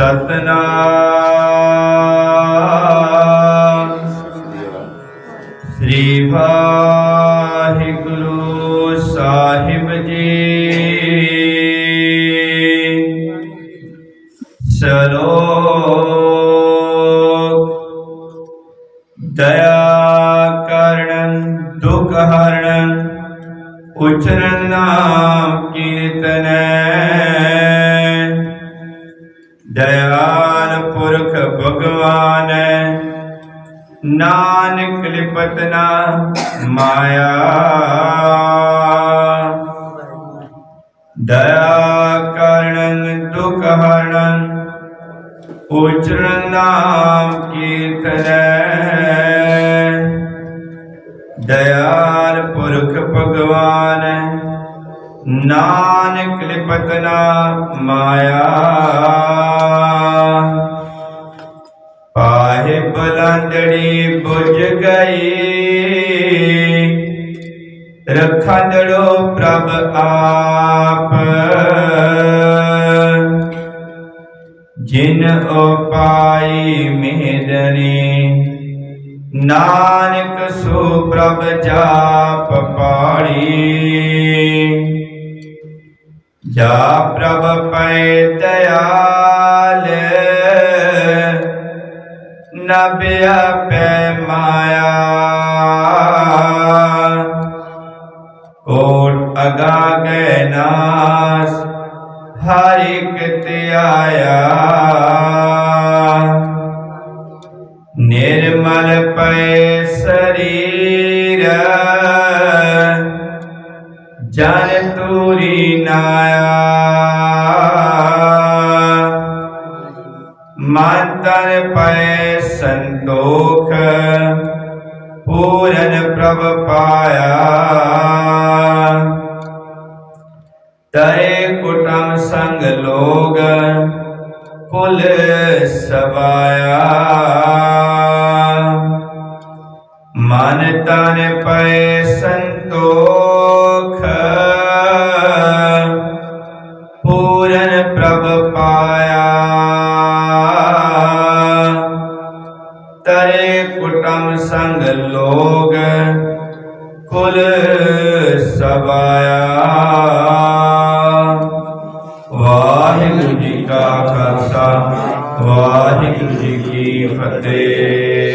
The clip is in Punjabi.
ਸਤਨਾਮ। ਸ੍ਰੀ ਵਾਹਿਗੁਰੂ ਸਾਹਿਬ ਜੀ। ਸਰੋ ਦਇਆ ਕਰਣ ਦੁਖ ਹਰਣ ਉਚਰਨ ਨਾਮ ਕੀਰਤਨੈ। ਦਇਆਲ ਪੁਰਖ ਭਗਵਾਨ, ਨਾਨਕ ਲਿਪਤ ਨਾ ਮਾਇਆ। ਦਇਆ ਕਰਣ ਦੁਖ ਹਰਣ ਉਚਰਨ ਨਾਮ ਕੀਰਤਨੈ। ਦਇਆਲ ਪੁਰਖ ਭਗਵਾਨ ਨਾਨਕ ਲਿਪਤ ਨਾ ਮਾਇਆ। ਪਾਹੇ ਬਲੰਦੜੀ ਬੁਝ ਗਈ। ਰਖੰਦੜੋ ਪ੍ਰਭ ਆਪ। ਜਿਨ ਉਪਾਈ ਮਿਹਦਨੀ, ਨਾਨਕ ਸੋ ਪ੍ਰਭ ਜਾਪ ਪਾੜੀ ਜਾ ਪ੍ਰਭ ਪੈ ਦਇਆਲ ਨਬਿਆ ਪੈ ਮਾਇਆ। ਕੋਟ ਅਗਾ ਗਏ ਨਾਸ, ਹਰ ਇਕ ਧਿਆਇਆ ਨਿਰਮਲ ਪੈ ਸਰੀ ਜਨ ਤੂਰੀ ਨਾਇਆ ਮਨ ਤਨ ਪੈ ਸੰਤੋਖ ਪੂਰਨ ਪ੍ਰਭ ਪਾਇਆ ਤਰੇ ਕੁਟਮ ਸੰਗ ਲੋਗ ਕੁਲ ਸਵਾਇਆ ਮਨ ਤਨ ਪੈ ਸੰਤੋਖ ਪੂਰਨ ਪ੍ਰਭ ਪਾਇਆ। ਤਰੇ ਕੁਟਮ ਸੰਗ ਲੋਗ ਕੁਲ ਸਵਾਇਆ ਵਾਹਿਗੁਰੂ ਜੀ ਕਾ ਖਾਲਸਾ, ਵਾਹਿਗੁਰੂ ਜੀ ਕੀ ਫਤਿਹ।